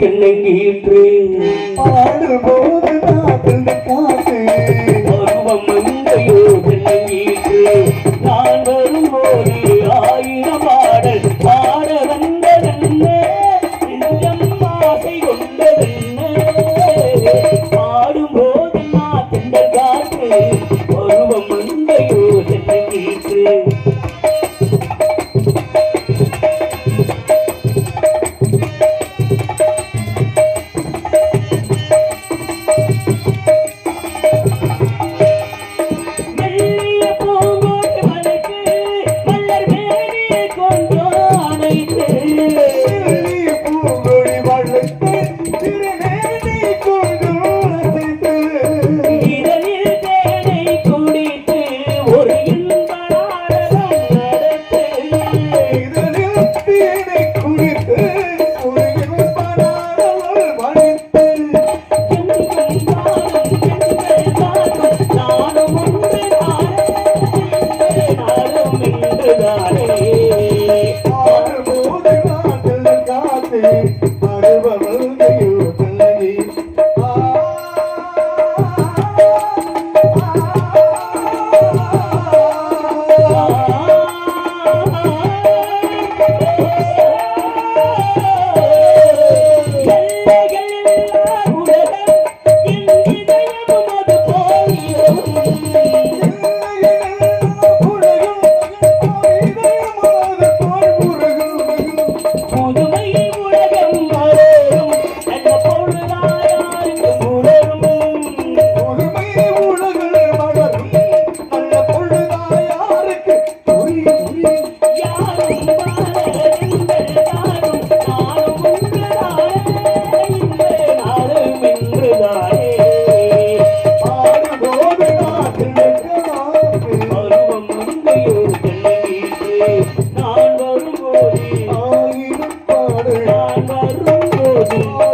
பெண்ணை கீற்று. பாடல் போது காத்து பருவம் வந்தையோ பெண்ணை கீற்று நான் வரும்போது Thank you.